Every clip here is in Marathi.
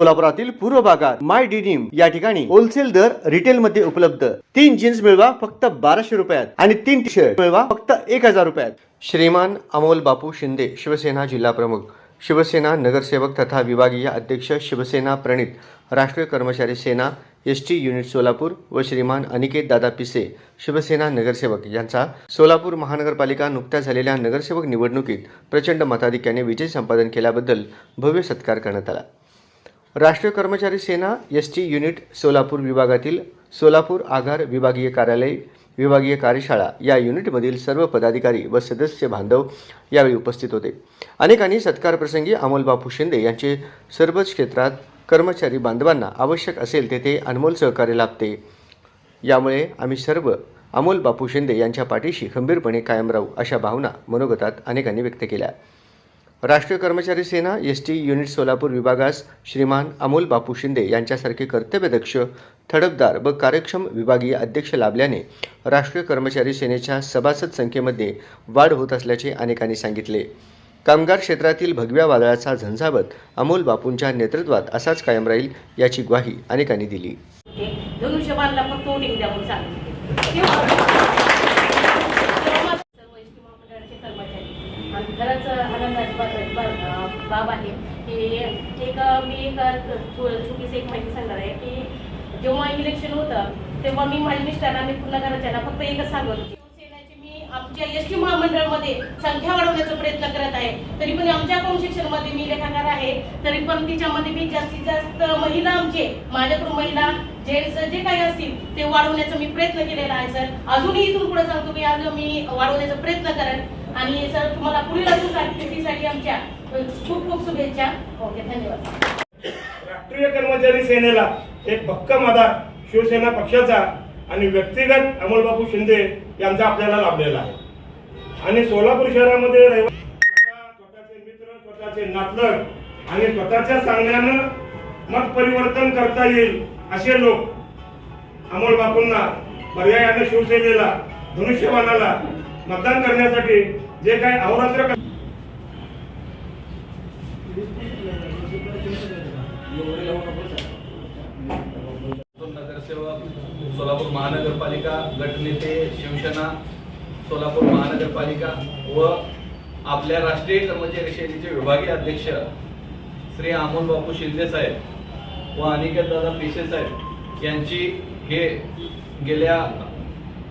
सोलापुरातील पूर्व भागात माय डिनिम या ठिकाणी होलसेल दर रिटेल मध्ये उपलब्ध. तीन जीन्स मिळवा फक्त बाराशे रुपयात आणि तीन टी शर्ट मिळवा फक्त एक हजार रुपयात. श्रीमान अमोल बापू शिंदे शिवसेना जिल्हा प्रमुख. शिवसेना नगरसेवक तथा विभागीय अध्यक्ष शिवसेना प्रणित. Rashtriya Karmachari Sena S T unit Solapur व श्रीमान अनिकेत दादा पिसे शिवसेना नगरसेवक यांचा सोलापूर महानगरपालिका नुकत्याच झालेल्या नगरसेवक निवडणुकीत प्रचंड मताधिक्याने विजय संपादन केल्याबद्दल भव्य सत्कार करण्यात आला. Rashtriya Karmachari Sena S T unit Solapur विभागातील सोलापूर आघार विभागीय कार्यालय विभागीय कार्यशाळा या युनिटमधील सर्व पदाधिकारी व सदस्य बांधव यावेळी उपस्थित होते. अनेकांनी सत्कारप्रसंगी अमोलबापू शिंदे यांचे सर्वच क्षेत्रात कर्मचारी बांधवांना आवश्यक असेल तेथे अनमोल सहकार्य लाभते. यामुळे आम्ही सर्व अमोल बापू शिंदे यांच्या पाठीशी खंबीरपणे कायम राहू अशा भावना मनोगतात अनेकांनी व्यक्त केल्या. Rashtriya Karmachari Sena S T unit Solapur विभागास श्रीमान अमोल बापू शिंदे यांच्यासारखे कर्तव्यदक्ष थडपदार व कार्यक्षम विभागीय अध्यक्ष लाभल्याने राष्ट्रीय कर्मचारी सेनेच्या सभासद संख्येमध्ये वाढ होत असल्याचे अनेकांनी सांगितले. कामगार क्षेत्रातील भगव्या वादळाचा झंझावत अमोल बापूंच्या नेतृत्वात असाच कायम राहील याची ग्वाही अनेकांनी दिली ते धनुष्यबाणला फक्त वोटिंग द्या म्हणून सांगितले तेव्हा तेव्हा मग सर्व एस टी महामंडळाचे कर्मचारी आणि खरंच आनंदाची बाब बाब- आहे की एक मी एक चुकीचं एक माहिती सांगणार आहे की जेव्हा इलेक्शन होतं तेव्हा मी माझ्या मिस्टरांनी पूर्ण घराच्या फक्त एकच सांगत होती. मी आमच्या एस टी महामंडळामध्ये संख्या वाढवण्याचा प्रयत्न करत आहे. तरी पण आमच्या अकाउंट सेक्शनमध्ये मी लेखाकार आहे. तरी पण तिच्यामध्ये मी जास्तीत जास्त महिला आमचे माझ्याकडून महिला जेंट्स जे काही असतील ते वाढवण्याचा मी प्रयत्न केलेला आहे सर. अजूनही इथून पुढे सांगतो मी आज मी वाढवण्याचा प्रयत्न करेन. आणि सर तुम्हाला पुढील अजून कारकिर्दीसाठी आमच्या? खूप खूप शुभेच्छा. ओके धन्यवाद. राष्ट्रीय कर्मचारी सेनेला एक भक्कम आधार शिवसेना पक्षाचा आणि व्यक्तिगत अमोलबाबू शिंदे यांचा आपल्याला लाभलेला आहे. आणि सोलापूर शहरामध्ये स्वतःचे मित्र स्वतःचे नातलग आणि स्वतःच्या सांगण्यानं मत परिवर्तन करता येईल असे लोक अमोल बापूंना पर्यायानं शिवसेनेला धनुष्यबाणाला मतदान करण्यासाठी जे काही अहोरात्र सोलापूर महानगरपालिका व आपल्या राष्ट्रीय कर्मचारी सेनेचे विभागीय अध्यक्ष श्री अमोल बापू शिंदे साहेब व अनिकेत दादा पिसे साहेब यांची हे गेल्या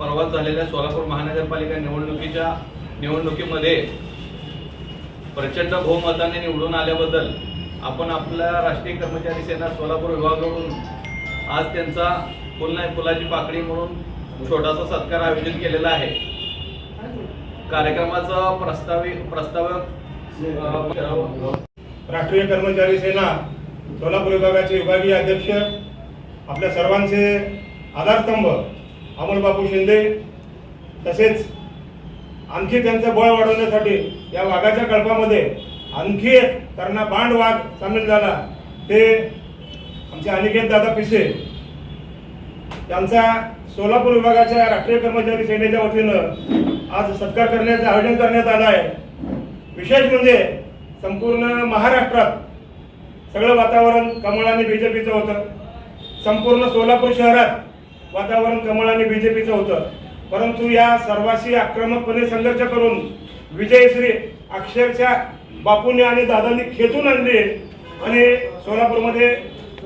परवाच झालेल्या सोलापूर महानगरपालिका निवडणुकीच्या निवडणुकीमध्ये प्रचंड बहुमताने निवडून आल्याबद्दल आपण आपल्या राष्ट्रीय कर्मचारी सेना सोलापूर विभागाकडून आज त्यांचा फुल नाही फुलाची पाकळी म्हणून छोटासा सत्कार आयोजित केलेला आहे. कार्यक्रमाचा प्रस्तावित प्रस्तावक राष्ट्रीय कर्मचारी सेना सोलापूर विभागाचे विभागीय अध्यक्ष आपल्या सर्वांचे आधारस्तंभ अमोलबापू शिंदे तसेच आणखी त्यांचं बळ वाढवण्यासाठी या वाघाच्या कळपामध्ये आणखी एक त्यांना बांड वाघ सामील झाला. ते आमचे अनिकेत दादा पिसे त्यांचा सोलापूर विभागाच्या राष्ट्रीय कर्मचारी सेनेच्या वतीनं आज सत्कार करण्याचं आयोजन करण्यात आलं आहे. विशेष म्हणजे संपूर्ण महाराष्ट्रात सगळं वातावरण कमळाने बीजेपीचं होतं. संपूर्ण सोलापूर शहरात वातावरण कमळाने बीजेपीचं होतं. परंतु या सर्वाशी आक्रमकपणे संघर्ष करून विजयश्री अक्षरशः बापूंनी आणि दादांनी खेचून आणली. आणि सोलापूरमध्ये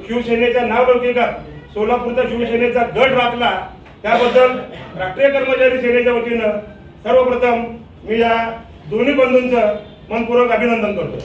शिवसेनेच्या नावलौकिकात सोलापूरचा शिवसेनेचा गट राखला. त्याबद्दल राष्ट्रीय कर्मचारी सेनेच्या वतीनं सर्वप्रथम मी या दोन्ही बंधूंचं मनपूर्वक अभिनंदन करतो.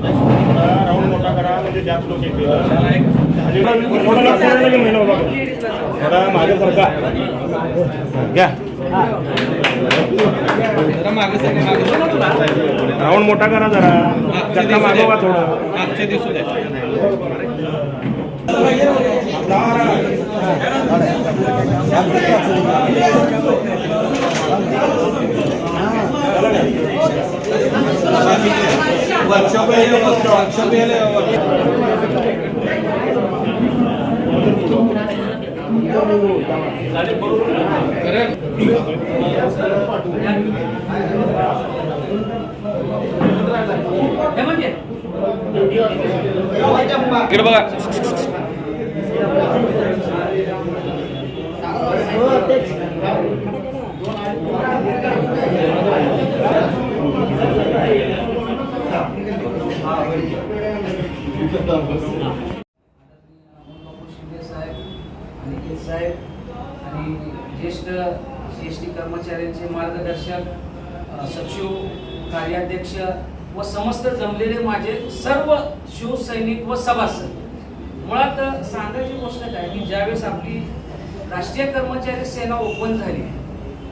राऊंड मोठा करा म्हणजे जास्त लोक येतील मागे सरका घ्या राऊंड मोठा करा जरा चक्का मागवा थोडा इकडे बघा बापू शिंदे साहेब अनिकेत साहेब आणि ज्येष्ठ एस टी कर्मचाऱ्यांचे मार्गदर्शक सचिव कार्याध्यक्ष व समस्त जमलेले माझे सर्व शिवसैनिक व सभासद. मुळात सांगायची गोष्ट काय? की ज्यावेळेस आपली राष्ट्रीय कर्मचारी सेना ओपन झाली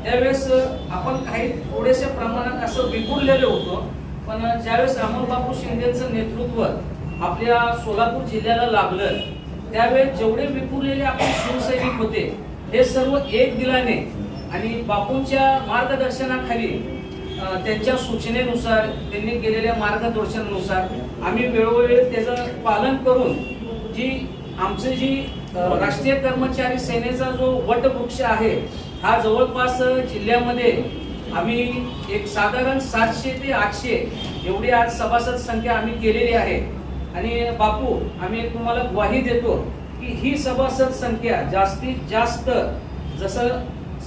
त्यावेळेस आपण काही थोडेसे प्रमाणात असं विखुरलेले होतो पण ज्यावेळेस अमोल बापू शिंदेचं नेतृत्व आपल्या सोलापूर जिल्ह्याला लाभलं त्यावेळेस जेवढे विखुरलेले आपण शिवसैनिक होते हे सर्व एक दिलाने आणि बापूंच्या मार्गदर्शनाखाली त्यांच्या सूचनेनुसार त्यांनी केलेल्या मार्गदर्शनानुसार आम्ही वेळोवेळी त्याचं पालन करून जी आमचं जी राष्ट्रीय कर्मचारी सेनेचा जो वटवृक्ष आहे हा जवळपास जिल्ह्यामध्ये आम्ही एक साधारण सातशे ते आठशे एवढी आज सभासद संख्या आम्ही केलेली आहे. आणि बापू आम्ही तुम्हाला ग्वाही देतो की ही सभासद संख्या जास्तीत जास्त जसं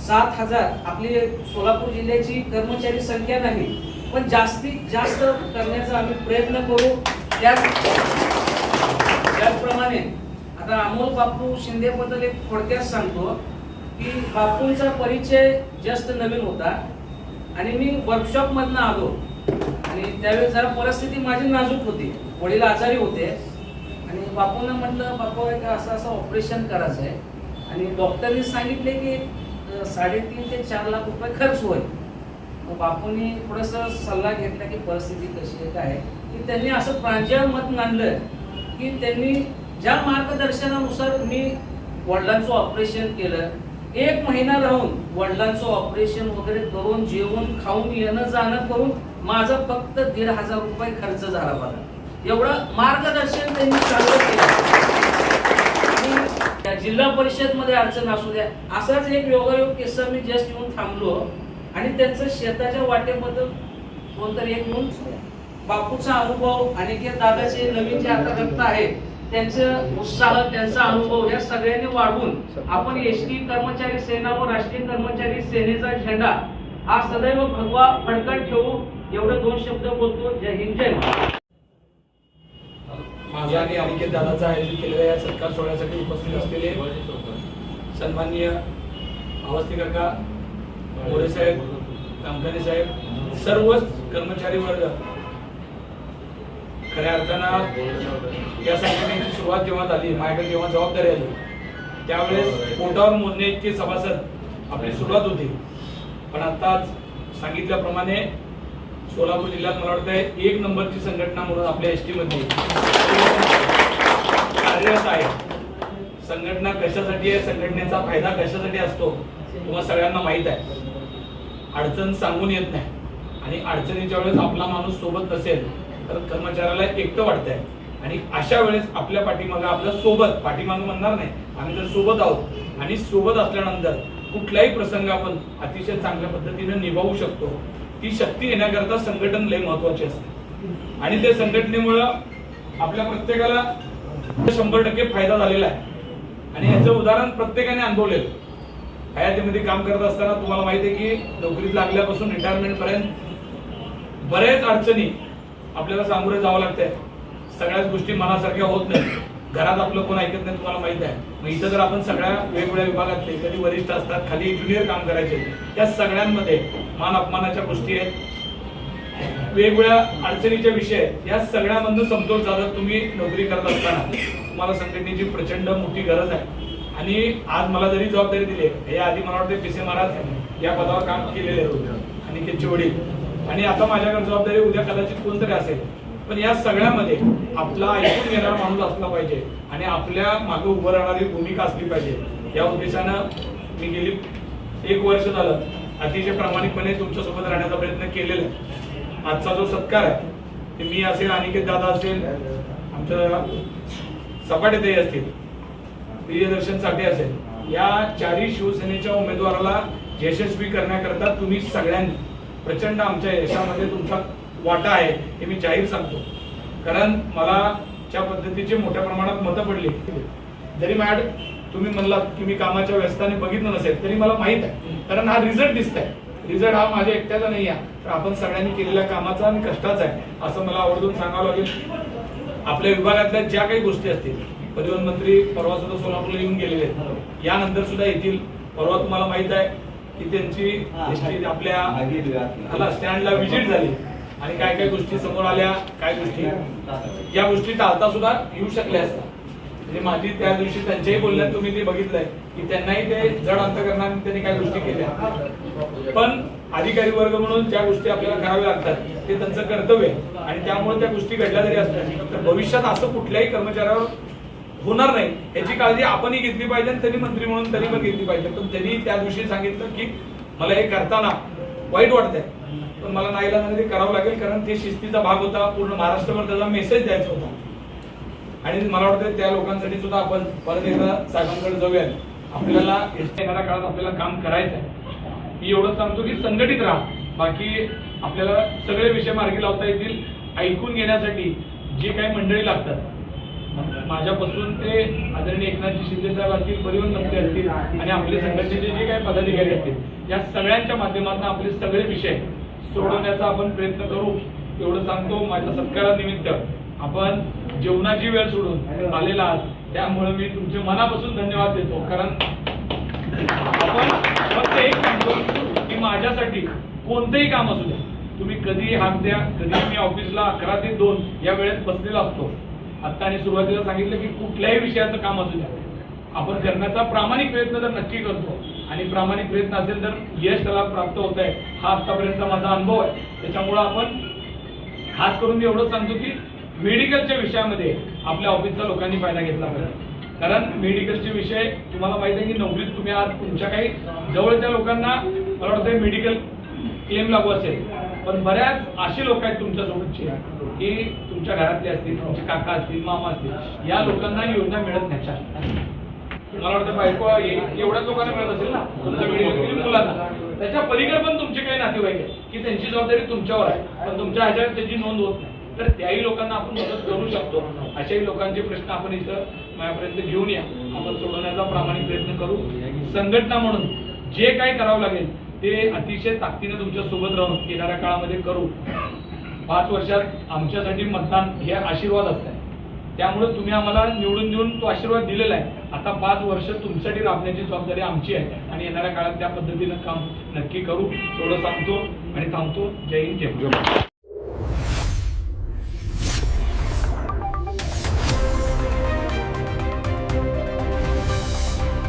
सात हजार आपली सोलापूर जिल्ह्याची कर्मचारी संख्या नाही पण जास्तीत जास्त करण्याचा आम्ही प्रयत्न करू. त्याच त्याचप्रमाणे आता अमोल बापू शिंदेबद्दल एक थोडक्यात सांगतो की बापूंचा परिचय जस्ट नवीन होता. आणि मी वर्कशॉपमधनं आलो. आणि त्यावेळेस जरा परिस्थिती माझी नाजूक होती. वडील आजारी होते. आणि बापूंना म्हटलं बापू एक असं असं ऑपरेशन करायचं आहे. आणि डॉक्टरनी सांगितले की साडेतीन ते चार लाख रुपये खर्च होईल. मग बापूंनी थोडंसं सल्ला घेतला की परिस्थिती कशी आहे काय आहे. की त्यांनी असं प्रांजळ मत मांडलं की त्यांनी ज्या मार्गदर्शनानुसार मी वडिलांचं ऑपरेशन केलं एक महिना राहून वडिलांचं ऑपरेशन वगैरे करून जेवण खाऊन येणं जाणं करून माझं फक्त दीड हजार रुपये खर्च झाला मला. एवढं मार्गदर्शन त्यांनी चालू केलं. त्या जिल्हा परिषदमध्ये अडचण असू द्या असाच एक योगायोग किस्सा मी जस्ट येऊन थांबलो. आणि त्यांचं शेताच्या वाटेबद्दल कोणतरी एक म्हणून बापूचा अनुभव आणि दादाचे नवीन जे आता रक्त आहेत त्यांचं उत्साह त्यांचा अनुभव या सगळ्यांनी वाढवून आपण एस टी कर्मचारी सेना व राष्ट्रीय कर्मचारी सेनेचा झेंडा हा सदैव भगवा फडकत ठेवू एवढे दोन शब्द बोलतो. जय हिंद जय माझा आणि अनिकेत दादाचा आयोजित केलेल्या या सत्कार सोहळ्यासाठी उपस्थित असलेले सन्माननीय अवस्थी काका मोरे साहेब कामकाने साहेब सर्वच कर्मचारी वर्ग खऱ्या अर्थानं या संघटनेची सुरुवात जेव्हा झाली माझ्याकडे जेव्हा जबाबदारी आली त्यावेळेस पोटावर मोजणे इतके सभासद आपली सुरुवात होती. पण आता सांगितल्याप्रमाणे सोलापूर जिल्ह्यात मला वाटतं एक नंबरची संघटना म्हणून आपल्या एस टीमध्ये कार्यरत आहे. संघटना कशासाठी आहे संघटनेचा फायदा कशासाठी असतो तुम्हाला सगळ्यांना माहीत आहे. अडचण सांगून येत नाही. आणि अडचणीच्या वेळेस आपला माणूस सोबत नसेल तर कर्मचाऱ्याला एकटं वाटतंय. आणि अशा वेळेस आपल्या पाठीमागं आपल्यासोबत पाठीमागं म्हणणार नाही आम्ही जर सोबत आहोत. आणि सोबत असल्यानंतर कुठलाही प्रसंग आपण अतिशय चांगल्या पद्धतीने निभावू शकतो. ती शक्ती येण्याकरता संघटन लय महत्वाची असते. आणि त्या संघटनेमुळं आपल्या प्रत्येकाला शंभर टक्के फायदा झालेला आहे. आणि याचं उदाहरण प्रत्येकाने अनुभवलेलं. हयातीमध्ये काम करत असताना तुम्हाला माहिती आहे की नोकरीत लागल्यापासून रिटायरमेंट पर्यंत बऱ्याच अडचणी आपल्याला सामोरे जावं लागतंय. सगळ्याच गोष्टी मनासारख्या होत नाही घरात आपलं कोण ऐकत नाही तुम्हाला माहीत आहे. मग इथं जर आपण सगळ्या वेगवेगळ्या विभागातले कधी वरिष्ठ असतात खाली ज्युनियर काम करायचे या सगळ्यांमध्ये मान अपमानाच्या गोष्टी आहेत. वेगवेगळ्या अडचणीचे विषय या सगळ्यामधून समतोल साधत तुम्ही नोकरी करत असताना तुम्हाला संघटनेची प्रचंड मोठी गरज आहे. आणि आज मला जरी जबाबदारी दिली आहे, आधी मला वाटते पिसे महाराज या पदावर काम केलेले होते आणि त्यांचे वडील. आणि आता माझ्याकडे जबाबदारी उद्या कदाचित कोणतरी असेल. पण या सगळ्यामध्ये आपला ऐकून घेणारा माणूस असला पाहिजे आणि आपल्या मागे उभं राहणारी भूमिका असली पाहिजे. या उद्देशानं मी गेली एक वर्ष झालं. अतिशय प्रामाणिकपणे तुमच्यासोबत राहण्याचा प्रयत्न केलेला आहे. आजचा जो सत्कार आहे ते मी असेल अनिकेत दादा असेल आमच्या सपाटेतही असतील प्रियदर्शन साठे असेल या चारही शिवसेनेच्या उमेदवाराला यशस्वी करण्याकरता तुम्ही सगळ्यांनी प्रचंड आमच्या यशामध्ये तुमचा वाटा आहे हे मी जाहीर सांगतो. कारण मला ज्या पद्धतीची मोठ्या प्रमाणात मतं पडली जरी मॅड तुम्ही म्हणलात की मी कामाच्या व्यस्ताने बघितलं नसेल तरी मला माहीत आहे. कारण हा रिझल्ट दिसत आहे रिझल्ट हा माझ्या एकट्याचा नाही आहे. तर आपण सगळ्यांनी केलेल्या कामाचा आणि कष्टाचा आहे असं मला आवर्जून सांगावं लागेल. आपल्या विभागातल्या ज्या काही गोष्टी असतील परिवहन मंत्री परवा सुद्धा सोलापूरला येऊन गेलेले आहेत. यानंतर सुद्धा येतील परवा तुम्हाला माहीत आहे. की त्यांची एसटी आपल्या स्टँडला व्हिजिट झाली. आणि काय काय गोष्टी समोर आल्या काय गोष्टी? या गोष्टी टाळता सुद्धा येऊ शकल्या असतात. म्हणजे माझी त्या दिवशी त्यांच्याही बोलण्यात तुम्ही ते बघितलंय की त्यांनाही ते जड अंतकरणाने त्यांनी काय गोष्टी केल्या. पण अधिकारी वर्ग म्हणून ज्या गोष्टी आपल्याला कराव्या लागतात ते त्यांचं कर्तव्य आहे. आणि त्यामुळे त्या गोष्टी घडल्या जरी असतात. तर भविष्यात असं कुठल्याही कर्मचाऱ्यावर होणार नाही. याची काळजी आपणही घेतली पाहिजे आणि त्यांनी मंत्री म्हणून त्यांनी पण घेतली पाहिजे. पण त्यांनी त्या दिवशी सांगितलं की मला हे करताना वाईट वाटतंय. पण मला नाही ते करावं लागेल कारण ते शिस्तीचा भाग होता. पूर्ण महाराष्ट्रभर त्याचा मेसेज द्यायचा होता. आणि मला वाटतं त्या लोकांसाठी सुद्धा आपण परत एकदा साहेबांकडे जाऊया. आपल्याला येणाऱ्या काळात आपल्याला काम करायचं आहे. मी एवढं सांगतो की संघटित राहा. बाकी आपल्याला सगळे विषय मार्गी लावता येतील. ऐकून घेण्यासाठी जे काही मंडळी लागतात. माझ्यापासून ते आदरणीय एकनाथजी शिंदे साहेब असतील परिवहन मंत्री असतील आणि आपले संघटनेचे जे काही पदाधिकारी असतील या सगळ्यांच्या माध्यमातून आपले सगळे विषय सोडवण्याचा आपण प्रयत्न करू. एवढं सांगतो माझ्या सत्कारानिमित्त. आपण जेवणाची वेळ सोडून आलेला आहात. त्यामुळे मी तुमचे मनापासून धन्यवाद देतो. कारण आपण फक्त एक सांगतो की माझ्यासाठी कोणतंही काम असू द्या. तुम्ही कधी हाक द्या कधी मी ऑफिसला अकरा ते दोन या वेळेत बसलेला असतो. आता आणि सुरुवातीला सांगितलं की कुठल्याही विषयाचं काम असू द्या. आपण करण्याचा प्रामाणिक प्रयत्न तर नक्की करतो. आणि प्रामाणिक प्रयत्न असेल तर यश त्याला प्राप्त होत आहे. हा आतापर्यंतचा माझा अनुभव आहे. त्याच्यामुळं आपण खास करून मी एवढंच सांगतो की मेडिकलच्या विषयामध्ये आपल्या ऑफिसचा लोकांनी फायदा घेतला पाहिजे. कारण मेडिकलचे विषय तुम्हाला माहिती आहे की नोकरीत तुम्ही आज तुमच्या काही जवळच्या लोकांना मला वाटतं मेडिकल क्लेम लागू असेल. पण बऱ्याच असे लोक आहेत तुमच्या सोबतचे की तुमच्या घरातले असतील तुमचे काका असतील मामा असतील या लोकांना ही योजना मिळत नाही मला वाटतं बायको एवढ्याच लोकांना मिळत असेल ना तुमच्या मेडिकल मुलांना. त्याच्या पलीकडे पण तुमचे काही नातेवाईक आहेत की त्यांची जबाबदारी तुमच्यावर आहे पण तुमच्या ह्याच्यावर त्याची नोंद होत नाही. तर त्याही लोकांना आपण मदत करू शकतो. अशाही लोकांचे प्रश्न आपण इथं माझ्यापर्यंत घेऊन या. आपण सोडवण्याचा प्रामाणिक प्रयत्न करू. संघटना म्हणून जे काही करावं लागेल ते अतिशय ताकदीनं तुमच्यासोबत राहून येणाऱ्या काळामध्ये करू. पाच वर्षात आमच्यासाठी मतदान हे आशीर्वाद असतात त्यामुळे तुम्ही आम्हाला निवडून देऊन तो आशीर्वाद दिलेला आहे. आता पाच वर्ष तुमच्यासाठी राबण्याची जबाबदारी आमची आहे आणि येणाऱ्या काळात त्या पद्धतीनं काम नक्की करू. एवढं सांगतो आणि थांबतो. जय हिंद जय